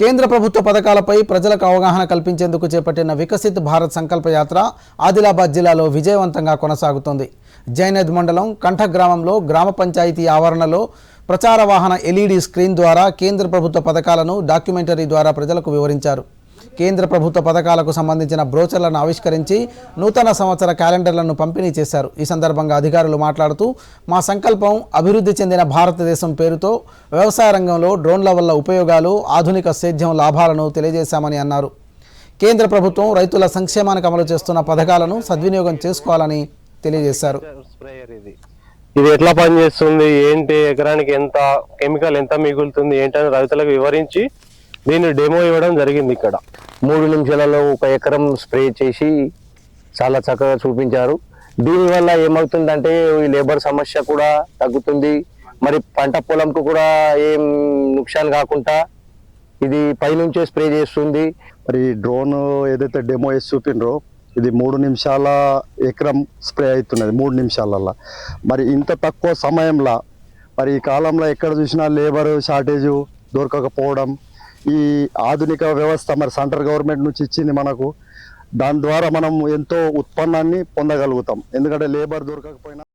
కేంద్ర ప్రభుత్వ పథకాలపై ప్రజలకు అవగాహన కల్పించేందుకు చేపట్టిన వికసిత్ భారత్ సంకల్ప యాత్ర ఆదిలాబాద్ జిల్లాలో విజయవంతంగా కొనసాగుతోంది. జైనద్ మండలం కంఠ గ్రామంలో గ్రామ పంచాయతీ ఆవరణలో ప్రచార వాహన ఎల్ఈడి స్క్రీన్ ద్వారా కేంద్ర ప్రభుత్వ పథకాలను డాక్యుమెంటరీ ద్వారా ప్రజలకు వివరించారు. కేంద్ర ప్రభుత్వ పథకాలకు సంబంధించిన బ్రోచర్లను ఆవిష్కరించి నూతన సంవత్సర క్యాలెండర్లను పంపిణీ చేశారు. ఈ సందర్భంగా అధికారులు మాట్లాడుతూ మా సంకల్పం అభివృద్ధి చెందిన భారతదేశం పేరుతో వ్యవసాయ రంగంలో డ్రోన్ల వల్ల ఉపయోగాలు ఆధునిక సేద్యం లాభాలను తెలియజేశామని అన్నారు. కేంద్ర ప్రభుత్వం రైతుల సంక్షేమానికి అమలు చేస్తున్న పథకాలను సద్వినియోగం చేసుకోవాలని తెలియజేశారు. ఇది ఎట్లా పనిచేస్తుంది? ఏంటి? ఎకరానికి ఎంత కెమికల్ ఎంత మిగులుతుంది? ఏంటని రైతులకు వివరించి నేను డెమో ఇవ్వడం జరిగింది ఇక్కడ. మూడు నిమిషాలలో ఒక ఎకరం స్ప్రే చేసి చాలా చక్కగా చూపించారు. దీనివల్ల ఏమవుతుందంటే ఈ లేబర్ సమస్య కూడా తగ్గుతుంది. మరి పంట పొలంకు కూడా ఏం నుక్సాన్ కాకుండా ఇది పైనుంచే స్ప్రే చేస్తుంది. మరి డ్రోన్ ఏదైతే డెమో వేసి చూపిండ్రో ఇది మూడు నిమిషాల ఎకరం స్ప్రే అవుతున్నది మూడు నిమిషాలల్లో. మరి ఇంత తక్కువ సమయంలో మరి ఈ కాలంలో ఎక్కడ చూసినా లేబర్ షార్టేజ్ దొరకకపోవడం ఈ ఆధునిక వ్యవస్థ మరి సెంట్రల్ గవర్నమెంట్ నుంచి ఇచ్చింది మనకు దాని ద్వారా మనం ఎంతో ఉత్పన్నాన్ని పొందగలుగుతాం. ఎందుకంటే లేబర్ దొరకకపోయినా